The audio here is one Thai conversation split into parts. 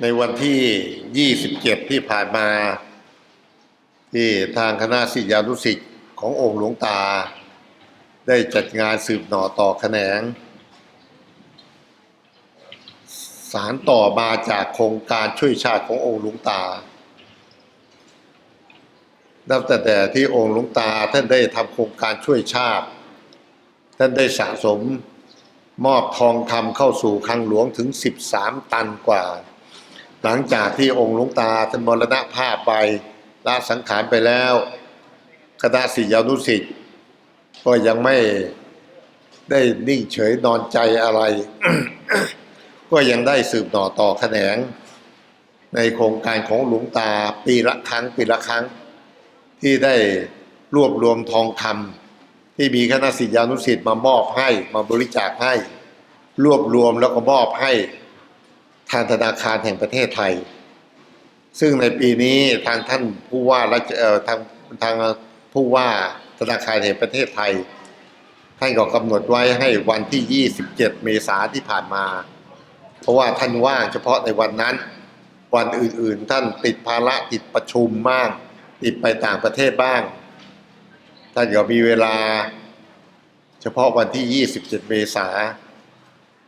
ในวันที่ 27 ที่ผ่านมา ที่ทางคณะศิษยานุศิษย์ขององค์หลวงตา ได้จัดงานสืบหน่อต่อแขนง สารต่อมาจากโครงการช่วยชาติขององค์หลวงตา นับแต่แต่ที่องค์หลวงตาท่านได้ทำโครงการช่วยชาติ ท่านได้สะสม มอบทองคำเข้าสู่คลังหลวงถึง 13 ตันกว่า หลังจากที่องค์หลวงตาท่านมรณภาพไปละสังขารไปแล้วคณะศิยานุศิษย์ก็ยังไม่ได้นิ่งเฉยนอนใจอะไร ก็ยังได้สืบหน่อต่อแขนง ในโครงการของหลวงตาปีละครั้งปีละครั้ง ที่ได้รวบรวมทองคำที่มีคณะศิยานุศิษย์มามอบให้มาบริจาคให้ รวบรวมแล้วก็มอบให้ทางธนาคารแห่งประเทศไทย ซึ่งในปีนี้ทางท่านผู้ว่าราชเอ่อทางทางผู้ว่าธนาคารแห่งประเทศไทยท่านก็กำหนดไว้ให้วันที่ 27 เมษายนที่ผ่านมา เพราะว่าท่านว่างเฉพาะในวันนั้น วันอื่นๆ ท่านติดภาระติดประชุมบ้างติดไปต่างประเทศบ้าง ท่านก็มีเวลา เฉพาะวันที่ 27 เมษา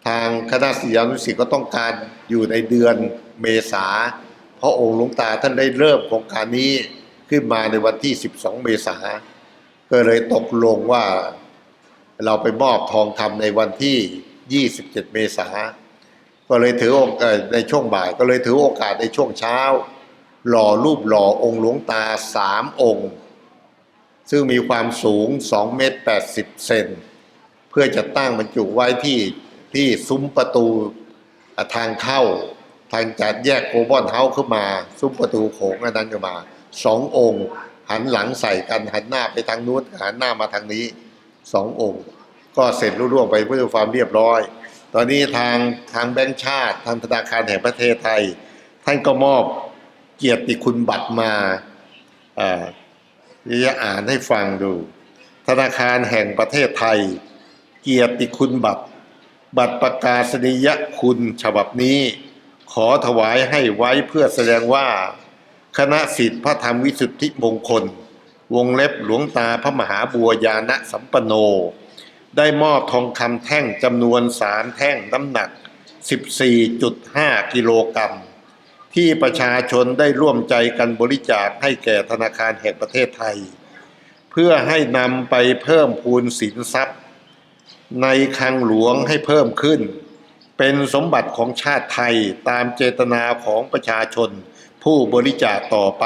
ทางคณะศิษยานุศิษย์ก็ต้องการอยู่ในเดือนเมษา เพราะองค์หลวงตาท่านได้เริ่มโครงการนี้ขึ้นมาในวันที่ 12 เมษา ก็เลยตกลงว่าเราไปมอบทองคำในวันที่ 27 เมษา ก็เลยถือโอกาสในช่วงบ่าย ก็เลยถือโอกาสในช่วงเช้า หล่อรูปหล่อองค์หลวงตาสามองค์ ซึ่งมีความสูง2เมตร80 เซน เพื่อจะตั้งบรรจุไว้ที่ ที่ซุ้มประตูทางเข้า ทางจัดแยกโกลบอลเฮาส์ขึ้นมา ซุ้มประตูโขงอันนั้นก็มาสององค์ หันหลังใส่กันหันหน้าไปทางนู้นหันหน้ามาทางนี้สององค์ ก็เสร็จรุ่ร่วงไปเพื่อความเรียบร้อย ตอนนี้ทางทางแบงค์ชาติ ทางธนาคารแห่งประเทศไทย ท่านก็มอบเกียรติคุณบัตรมาอ่าที่จะอ่านให้ฟังดู ธนาคารแห่งประเทศไทย เกียรติคุณบัตร บัตรประกาศนียคุณฉบับนี้ ขอถวายให้ไว้เพื่อแสดงว่า คณะสิทธิพระธรรมวิสุทธิมงคล วงเล็บหลวงตาพระมหาบัวยาณสัมปโน ได้มอบทองคำแท่งจำนวนสามแท่งน้ำหนัก 14.5 กิโลกรัม ที่ประชาชนได้ร่วมใจกันบริจาคให้แก่ธนาคารแห่งประเทศไทย เพื่อให้นำไปเพิ่มพูนสินทรัพย์ ในคลังหลวงให้เพิ่มขึ้น เป็นสมบัติของชาติไทยตามเจตนาของประชาชน ผู้บริจาคต่อไป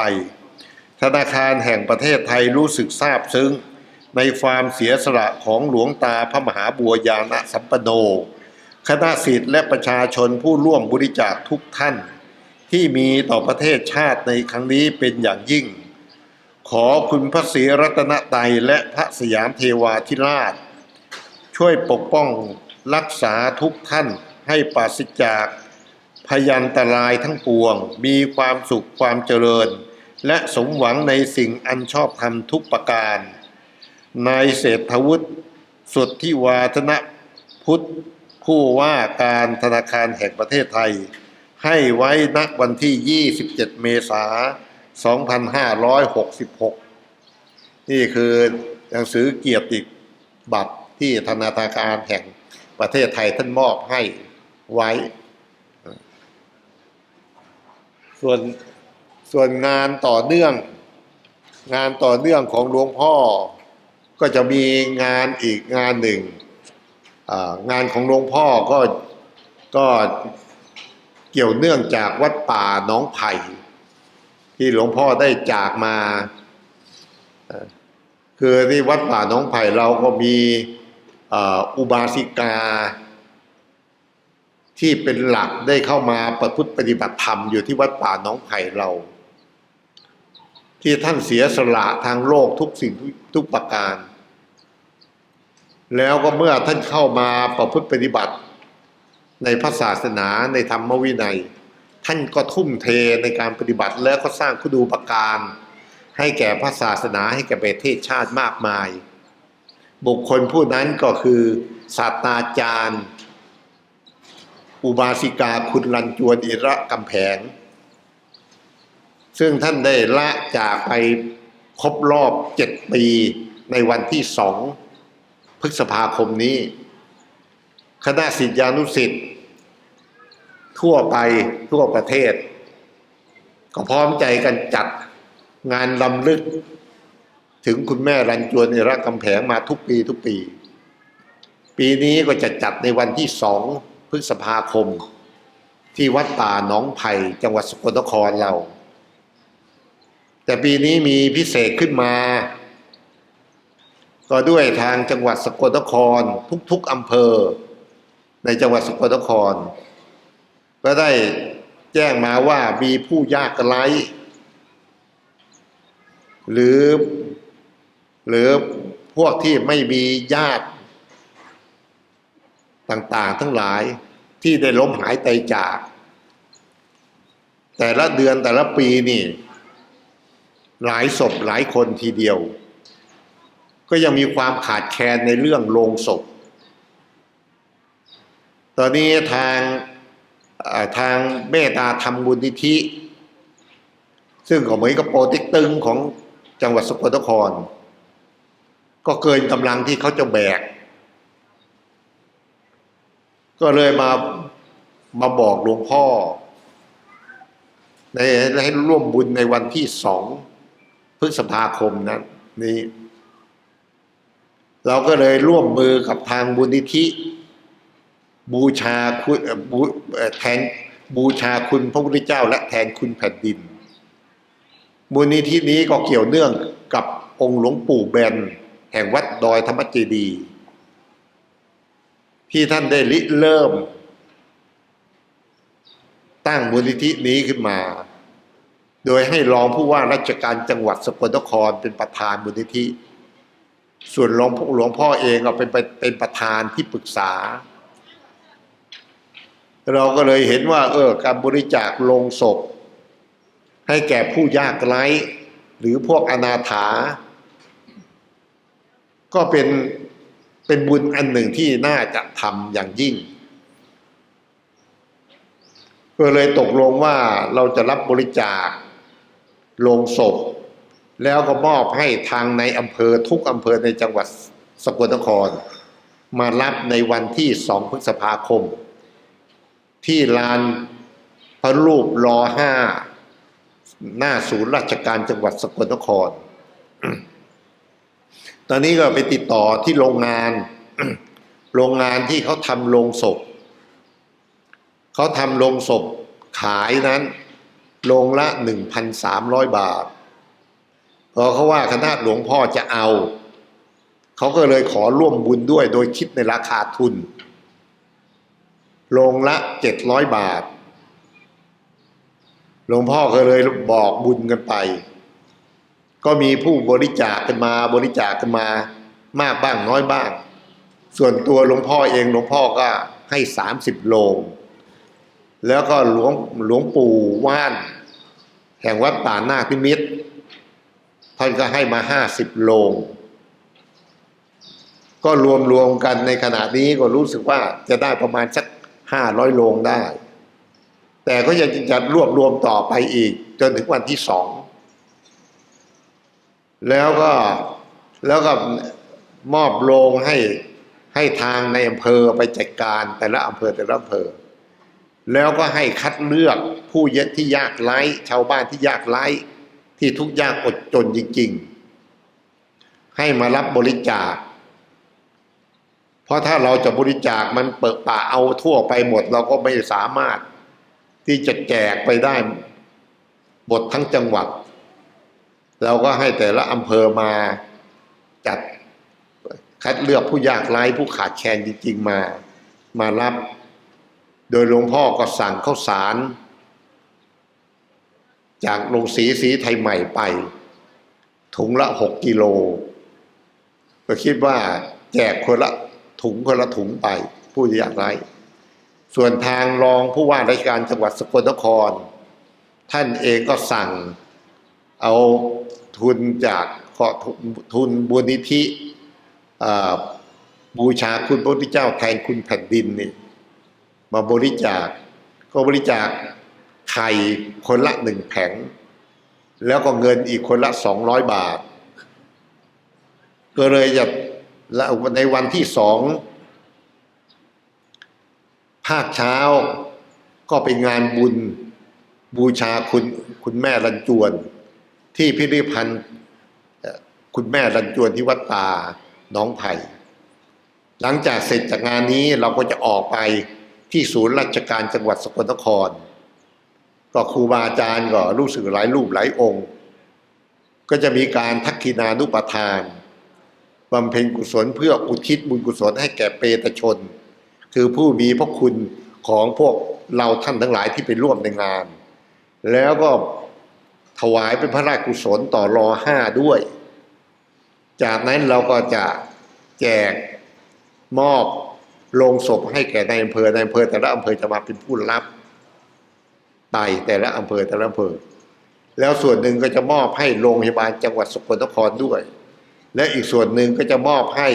ธนาคารแห่งประเทศไทยรู้สึกซาบซึ้ง ในความเสียสละของหลวงตาพระมหาบัวยาณสัมปโน คณะสิทธิ์และประชาชนผู้ร่วมบริจาคทุกท่าน ที่มีต่อประเทศชาติในครั้งนี้เป็นอย่างยิ่ง ขอคุณพระศรีรัตนตรัยและพระสยามเทวาธิราช ช่วยปกป้องรักษาทุกท่านให้ปราศจากพยันตรายทั้งปวง มีความสุขความเจริญ และสมหวังในสิ่งอันชอบธรรมทุกประการ นายเศรษฐวุฒิสุทธิวาฒนพุทธผู้ว่าการธนาคารแห่งประเทศไทย ให้ไว้ณวันที่ 27 เมษายน 2566 นี่คือหนังสือเกียรติบัตร ที่ธนาคารแห่งประเทศไทยท่านมอบให้ไว้ ส่วนส่วนงานต่อเนื่อง งานต่อเนื่องของหลวงพ่อ ก็จะมีงานอีกงานหนึ่ง งานของหลวงพ่อก็ก็เกี่ยวเนื่องจากวัดป่าหนองไผ่ที่หลวงพ่อได้จากมาคือที่วัดป่าหนองไผ่เราก็มี อุบาสิกา ที่เป็นหลักได้เข้ามาประพฤติปฏิบัติธรรมอยู่ที่วัดป่าหนองไผ่เรา ที่ท่านเสียสละทางโลกทุกสิ่งทุกทุกประการ แล้วก็เมื่อท่านเข้ามาประพฤติปฏิบัติในพระศาสนาในธรรมวินัย ท่านก็ทุ่มเทในการปฏิบัติแล้วก็สร้างคุณูปการ ให้แก่พระศาสนาให้แก่ประเทศชาติมากมาย บุคคลผู้นั้นก็คือศาสตราจารย์ อุบาสิกาคุณรันจวนอิระกำแพง ซึ่งท่านได้ละจากไปครบรอบเจ็ดปีในวันที่สองพฤษภาคมนี้ คณะศิษยานุศิษย์ทั่วไปทั่วประเทศ ก็พร้อมใจกันจัดงานลำลึก ถึงคุณแม่รันจวนอิระกำแพงมาทุกปีทุกปี ปีนี้ก็จะจัดในวันที่สองพฤษภาคม ที่วัดป่าหนองไผ่จังหวัดสกลนครเรา แต่ปีนี้มีพิเศษขึ้นมา ก็ด้วยทางจังหวัดสกลนครทุกๆอำเภอ ในจังหวัดสกลนคร ก็ได้แจ้งมาว่ามีผู้ยากไร้หรือ หรือพวกที่ไม่มีญาติต่างๆ ทั้งหลายที่ได้ล้มหายตายจาก แต่ละเดือนแต่ละปีนี่ หลายศพหลายคนทีเดียว ก็ยังมีความขาดแคลนในเรื่องโลงศพ ตอนนี้ทางทางเมตตาธรรมบุญนิธิ ซึ่งก็เหมือนกับโปรต็กตึงของจังหวัดสกลนคร ก็เกินกำลังที่เขาจะแบก ก็เลยมามาบอกหลวงพ่อ ในให้ร่วมบุญในวันที่สองพฤษภาคมนั้นนี้ เราก็เลยร่วมมือกับทางบุญนิธิ บูชาคุณบูแทนบูชาคุณพระพุทธเจ้า และแทนคุณแผ่นดินมูลนิธินี้ก็เกี่ยวเนื่องกับองค์หลวงปู่แบน แห่งวัดดอยธรรมเจดีที่ท่านได้ริเริ่ม ตั้งมูลนิธินี้ขึ้นมา โดยให้รองผู้ว่าราชการจังหวัดสกลนครเป็นประธานมูลนิธิ ส่วนหลวงพ่อหลวงพ่อเองก็เป็นเป็นประธานที่ปรึกษา เราก็เลยเห็นว่า เออ การบริจาคลงศพ ให้แก่ผู้ยากไร้หรือพวกอนาถา ก็เป็นเป็นบุญอันหนึ่งที่น่าจะทำอย่างยิ่ง ก็เลยตกลงว่าเราจะรับบริจาคโลงศพ แล้วก็มอบให้ทางในอำเภอทุกอำเภอในจังหวัดสกลนคร มารับในวันที่สองพฤษภาคม ที่ลานพระรูปรอห้าหน้าศูนย์ราชการจังหวัดสกลนคร ตอนนี้ก็ไปติดต่อที่โรงงาน โรงงานที่เขาทำโรงศพ เขาทำโรงศพขายนั้นโรงละหนึ่งพันสามร้อยบาทพอเขาว่าคณะหลวงพ่อจะเอา เขาก็เลยขอร่วมบุญด้วยโดยคิดในราคาทุน โรงละเจ็ดร้อยบาท หลวงพ่อก็เลยบอกบุญกันไป ก็มีผู้บริจาคกันมาบริจาคกันมามากบ้างน้อยบ้าง ส่วนตัวหลวงพ่อเองหลวงพ่อก็ให้สามสิบโลง แล้วก็หลวงหลวงปู่ว่าน แห่งวัดป่านาคพิมิตรท่านก็ให้มาห้าสิบโลง ก็รวมรวมกันในขณะนี้ก็รู้สึกว่าจะได้ประมาณสักห้าร้อยโลงได้ แต่ก็ยังจะรวบรวมต่อไปอีก จนถึงวันที่สอง แล้วก็แล้วก็มอบโรงให้ให้ทางในอำเภอไปจัดการแต่ละอำเภอแต่ละอำเภอ แล้วก็ให้คัดเลือกผู้ยที่ยากไร้ชาวบ้านที่ยากไร้ที่ทุกยากอดจนจริง ๆ ให้มารับบริจาค เพราะถ้าเราจะบริจาคมันเปิดป่าเอาทั่วไปหมด เราก็ไม่สามารถที่จะแจกไปได้หมดทั้งจังหวัด เราก็ให้แต่ละอำเภอมาจัดคัดเลือกผู้ยากไร้ผู้ขาดแคลนจริง ๆ มามารับ โดยหลวงพ่อก็สั่งข้าวสาร จากโรงสีสีไทยใหม่ไป ถุงละหกกิโล ก็คิดว่าแจกคนละถุงคนละถุงไป ผู้ยากไร้ ส่วนทางรองผู้ว่าราชการจังหวัดสกลนคร ท่านเองก็สั่ง เอาทุนจากขอทุนบุญนิธิบูชาคุณพระพุทธเจ้าแทนคุณแผ่นดินนี่มาบริจาคก็บริจาคไข่คนละหนึ่งแผง แล้วก็เงินอีกคนละสองร้อยบาท ก็เลยจะแล้วในวันที่สองภาคเช้าก็เป็นงานบุญบูชาคุณคุณแม่รันจวน ที่พิพิธภัณฑ์คุณแม่รันจวนที่วัดป่าน้องไผ่หลังจากเสร็จจากงานนี้เราก็จะออกไปที่ศูนย์ราชการจังหวัดสกลนคร ก็ครูบาอาจารย์ก็รู้สึกหลายรูปหลายองค์ ก็จะมีการทักขินานุปทานบำเพ็ญกุศลเพื่ออุทิศบุญกุศลให้แก่เปตชน คือผู้มีพระคุณของพวกเราท่านทั้งหลายที่ไปร่วมในงาน แล้วก็ ถวายเป็นพระราชกุศลต่อรอห้าด้วย จากนั้นเราก็จะแจกมอบลงศพให้แก่ในอำเภอในอำเภอแต่ละอำเภอจะมาเป็นผู้รับไปแต่ละอำเภอแต่ละอำเภอ แล้วส่วนหนึ่งก็จะมอบให้โรงพยาบาลจังหวัดสกลนครด้วย และอีกส่วนหนึ่งก็จะมอบให้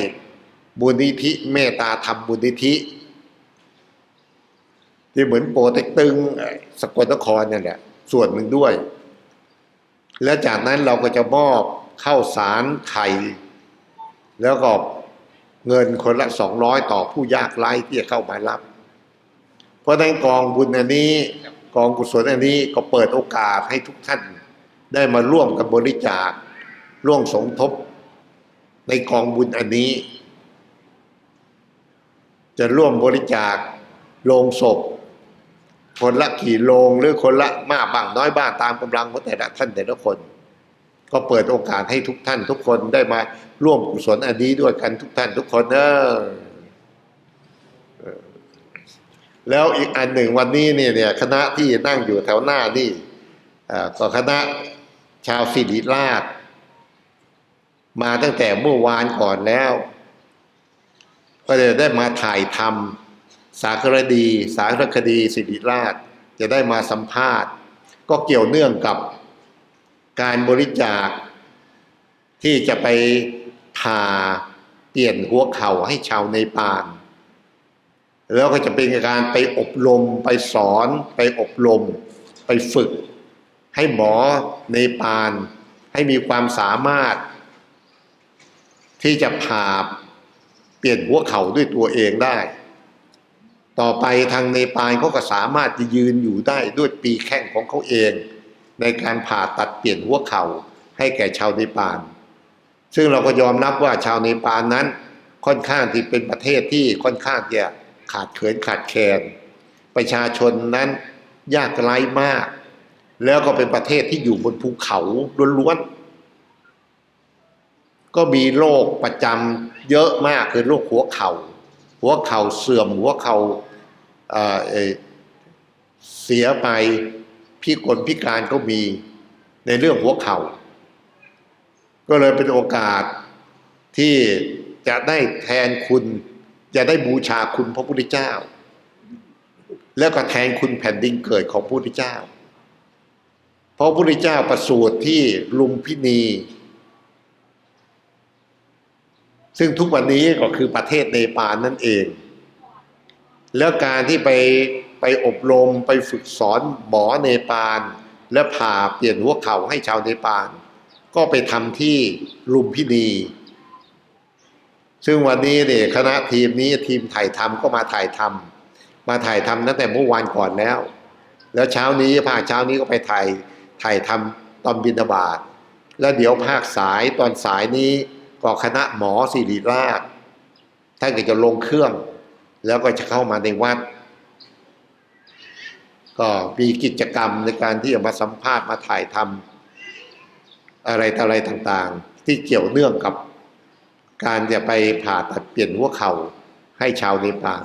บุญนิธิเมตตาธรรมบุญนิธิ ที่เหมือนโปรเต็กตึงสกลนครเนี่ยแหละส่วนหนึ่งด้วย และจากนั้นเราก็จะมอบข้าวสารไข่ แล้วก็เงินคนละสองร้อยต่อผู้ยากไร้ที่จะเข้ามารับ เพราะในกองบุญอันนี้กองกุศลอันนี้ก็เปิดโอกาสให้ทุกท่าน ได้มาร่วมกับบริจาคร่วมสมทบ ในกองบุญอันนี้ จะร่วมบริจาคโลงศพ คนละกี่โลงหรือคนละมากบ้างน้อยบ้างตามกำลังของแต่ละท่านแต่ละคน ก็เปิดโอกาสให้ทุกท่าน ทุกคนได้มาร่วมกุศลอันนี้ด้วยกันทุกท่านทุกคนเนอะแล้วอีกอันหนึ่งวันนี้เนี่ยเนี่ยคณะที่นั่งอยู่แถวหน้านี่ก็คณะชาวศิริราช มาตั้งแต่เมื่อวานก่อนแล้ว ก็จะได้มาถ่ายทำ สารคดี สารคดีสิริราชจะได้มาสัมภาษณ์ ก็เกี่ยวเนื่องกับการบริจาค ที่จะไปผ่าเปลี่ยนหัวเข่าให้ชาวในปาน แล้วก็จะเป็นการไปอบรมไปสอนไปอบรม ไปฝึก ให้หมอในปาน ให้มีความสามารถ ที่จะผ่าเปลี่ยนหัวเข่าด้วยตัวเองได้ ต่อไปทางเนปาลเขาก็สามารถจะยืนอยู่ได้ด้วยปีแข้งของเขาเอง ในการผ่าตัดเปลี่ยนหัวเข่าให้แก่ชาวเนปาล ซึ่งเราก็ยอมรับว่าชาวเนปาลนั้น ค่อนข้างที่เป็นประเทศที่ค่อนข้างจะขาดเขินขาดแคลนประชาชนนั้นยากไร้มาก แล้วก็เป็นประเทศที่อยู่บนภูเขาล้วนๆก็มีโรคประจำเยอะมากคือโรคหัวเขา่า หัวเข่าเสื่อมหัวเข่าเอ่อเสียไปพิกลพิการก็มีในเรื่องหัวเข่า ก็เลยเป็นโอกาสที่จะได้แทนคุณ จะได้บูชาคุณพระพุทธเจ้า แล้วก็แทนคุณแผ่นดินเกิดของพระพุทธเจ้า เพราะพระพุทธเจ้าประสูติที่ลุมพินี ซึ่งทุกวันนี้ก็คือประเทศเนปาลนั่นเอง แล้วการที่ไปไปอบรมไปฝึกสอนหมอเนปาล และผ่าเปลี่ยนหัวเข่าให้ชาวเนปาล ก็ไปทำที่ลุมพินีซึ่งวันนี้เนี่ยคณะทีมนี้ทีมถ่ายทำก็มาถ่ายทำมาถ่ายทำตั้งแต่เมื่อวานก่อนแล้ว แล้วเช้านี้ภาคเช้านี้ก็ไปถ่ายถ่ายทำตอนบินาบาตแล้วเดี๋ยวภาคสายตอนสายนี้ ก็คณะหมอศิริราชท่านก็จะลงเครื่อง แล้วก็จะเข้ามาในวัด ก็มีกิจกรรมในการที่จะมาสัมภาษณ์มาถ่ายทำอะไรต่ออะไรต่างๆ ที่เกี่ยวเนื่องกับการจะไปผ่าตัดเปลี่ยนหัวเข่าให้ชาวเนปาล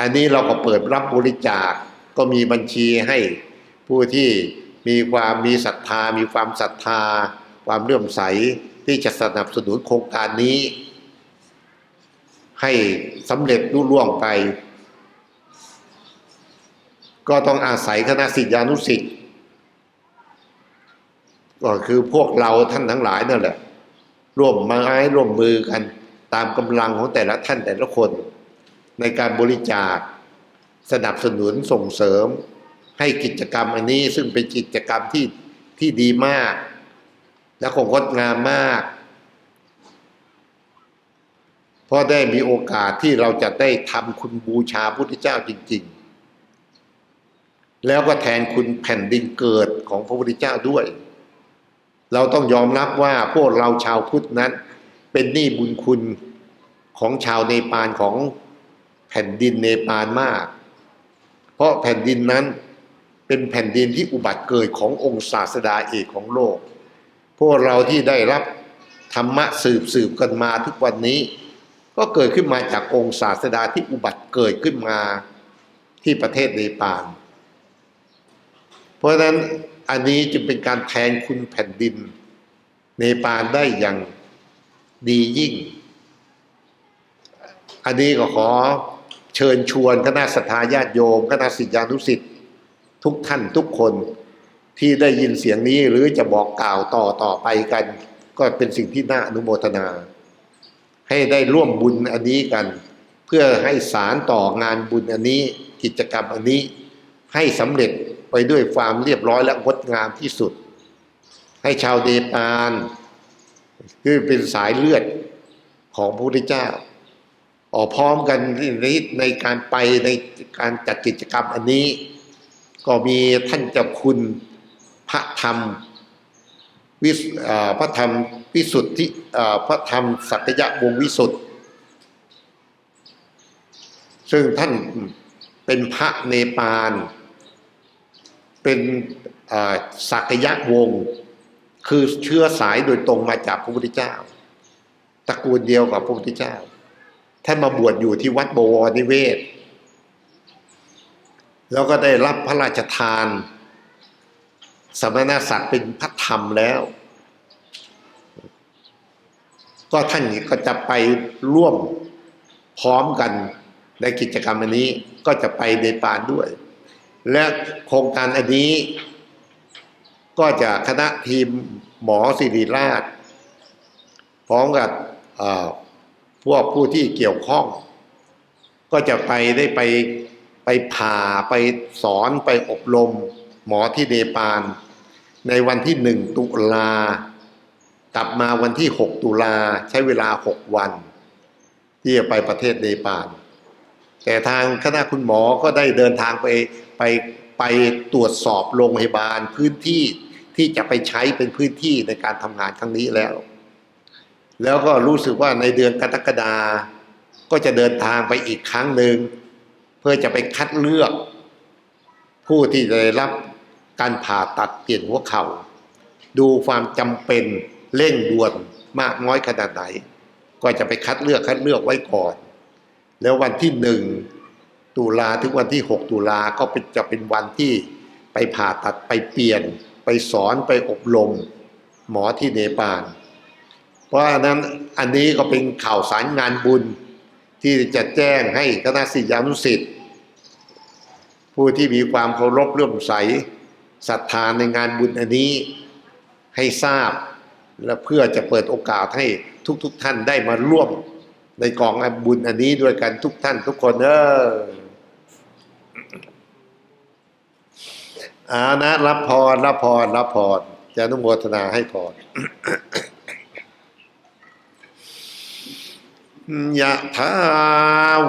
อันนี้เราก็เปิดรับบริจาคก็มีบัญชีให้ผู้ที่มีความมีศรัทธา มีความศรัทธา ความเลื่อมใส ที่จะสนับสนุนโครงการนี้ ให้สำเร็จรุ่ล่วงไป ก็ต้องอาศัยคณะสิทธิานุสิทธิ์ก็คือพวกเราท่านทั้งหลายนั่นแหละ ร่วมไม้ร่วมมือกันตามกำลังของแต่ละท่านแต่ละคน ในการบริจาคสนับสนุนส่งเสริมให้กิจกรรมอันนี้ซึ่งเป็นกิจกรรมที่ที่ดีมาก และคงงดงามมากเพราะได้มีโอกาสที่เราจะได้ทำคุณบูชาพุทธเจ้าจริง ๆ แล้วก็แทนคุณแผ่นดินเกิดของพระพุทธเจ้าด้วย เราต้องยอมรับว่าพวกเราชาวพุทธนั้น เป็นหนี้บุญคุณของชาวเนปาลของแผ่นดินเนปาลมาก เพราะแผ่นดินนั้นเป็นแผ่นดินที่อุบัติเกิดขององค์ศาสดาเอกของโลก พวกเราที่ได้รับธรรมะสืบสืบกันมาทุกวันนี้ ก็เกิดขึ้นมาจากองค์ศาสดาที่อุบัติเกิดขึ้นมาที่ประเทศเนปาลเพราะฉะนั้นอันนี้จึงเป็นการแทนคุณแผ่นดิน เนปาลได้อย่างดียิ่ง อันนี้ก็ขอเชิญชวนคณะสัตยาญาติโยมคณะศิษยานุสิษย์ทุกท่านทุกคน ที่ได้ยินเสียงนี้หรือจะบอกกล่าวต่อต่อไปกัน ก็เป็นสิ่งที่น่าอนุโมทนา ให้ได้ร่วมบุญอันนี้กัน เพื่อให้สารต่องานบุญอันนี้กิจกรรมอันนี้ให้สำเร็จไปด้วยความเรียบร้อยและงดงามที่สุด ให้ชาวเดปานคือเป็นสายเลือดของพระพุทธเจ้า ออกพร้อมกันในในการไปในการจัดกิจกรรมอันนี้ ก็มีท่านเจ้าคุณ พระธรรมวิพระธรรมวิสุทธิพระธรรมสักยะวงวิสุทธ์ซึ่งท่านเป็นพระเนปาล เป็นสักยะวงศ์คือเชื้อสายโดยตรงมาจากพระพุทธเจ้าตระกูลเดียวกับพระพุทธเจ้า ท่านมาบวชอยู่ที่วัดบวรนิเวศ แล้วก็ได้รับพระราชทาน สมณศักดิ์เป็นพระธรรมแล้ว ก็ท่านก็จะไปร่วมพร้อมกันในกิจกรรมอันนี้ก็จะไปในปานด้วย และโครงการอันนี้ ก็จะคณะทีมหมอศิริราช พร้อมกับพวกผู้ที่เกี่ยวข้อง ก็จะไปได้ไปไปผ่าไปสอนไปอบรมหมอที่เนปาล ในวันที่หนึ่งตุลากลับมาวันที่หกตุลาใช้เวลาหกวัน ที่จะไปประเทศเนปาลแต่ทางคณะคุณหมอก็ได้เดินทางไปไปไปตรวจสอบโรงพยาบาลพื้นที่ที่จะไปใช้เป็นพื้นที่ในการทำงานครั้งนี้แล้ว แล้วก็รู้สึกว่าในเดือนกรกฎาก็จะเดินทางไปอีกครั้งหนึ่ง เพื่อจะไปคัดเลือก ผู้ที่จะได้รับ การผ่าตัดเปลี่ยนหัวเขา่า ดูความจำเป็นเร่งด่วนมากน้อยขนาดไหน ก็จะไปคัดเลือกคัดเลือกไว้ก่อน แล้ววันที่หนึ่งตุลาถึงวันที่หกตุลาก็เป็นจะเป็นวันที่ไปผ่าตัดไปเปลี่ยน ไปสอนไปอบรมหมอที่เนปาลเพราะนั้นอันนี้ก็เป็นข่าวสารงานบุญที่จะแจ้งให้คณะศิษยานุศิษย์ผู้ที่มีความเคารพเลื่อมใส ศรัทธาในงานบุญอันนี้ให้ทราบ และเพื่อจะเปิดโอกาสให้ทุกๆทท่านได้มาร่วมในกองบุญอันนี้ด้วยกันทุกท่านทุกคนเอออานะรับพรรับพรรับพรจะอนุโมทนาให้พร ยะถา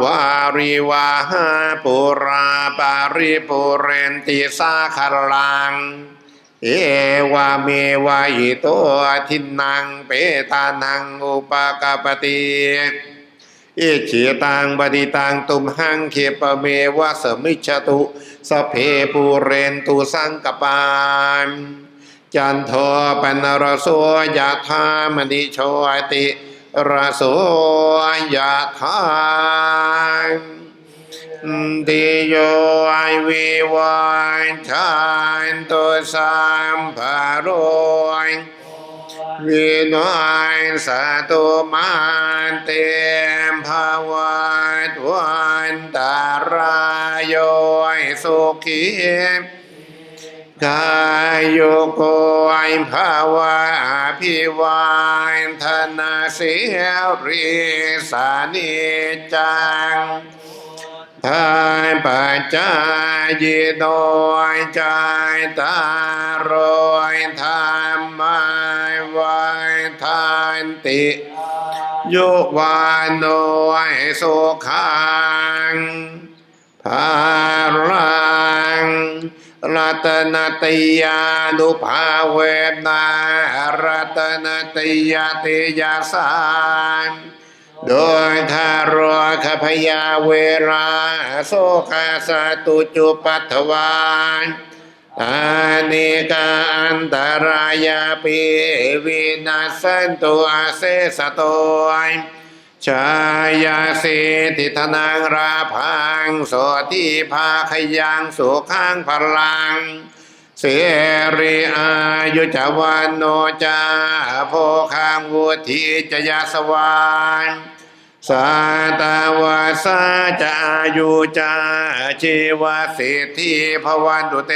วาริวาหาปุราปาริปุเรนติสาคารัง เอวาเมวะอิโตทินังเปตานังอุปกปปติเอเฉีตังบดิตังตุมหังเขปเมวะสมิจตุสเพปูเรนตุสังกปานจันโทปนรโสยะธามณิโชติ ระโสยะธาติโยไอวิวันชันตุสัมภโรยวินัยสตุมันเตมภาวัตวันตารายโยสุขี กายโยโกไอภาวะพิวานธนาเสียริสานิจังทานปัจจายโดยใจตารอยธรรมายไว้ทานติโยุวานโนยสุขังภารัง รัตนติยานุภาเวนารัตนติยาติยาสานโดยคารวขพยาเวราโสคาสตุจุปัทวานอานิกาอันตรายาปิวินาสันตุอาเสสโตย ชายาสิทิธนังราพังโสติภาขยังสุขังพลัง เสรีอายุจวันโนจาโพคังวุธิจยาสวานสาตาวาสาจายุจาชีวสิทธิภวันตุเต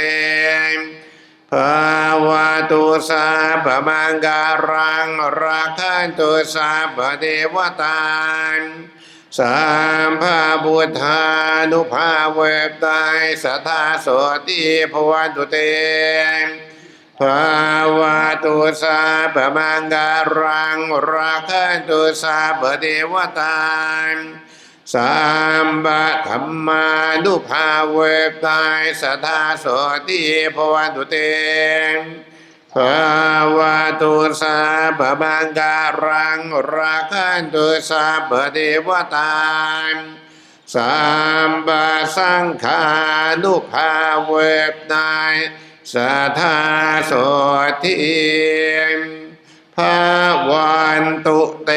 ภาวะตุสาปมังการังรักขันตุสาปเทวตานสามภาบุธานุภาเวบตายสัทธาโสติภวันตุเตภาวะตุสาปมังการังรักขันตุสาปเทวตาน สามบะธรรมานุภาเวบตายสัทธาโสติภวันตุเตภาวะตุสาปมังการังรักันตุสาปเทวตานสามบะสังขานุภาเวบนายสัทธาโสทิภาวันตุเต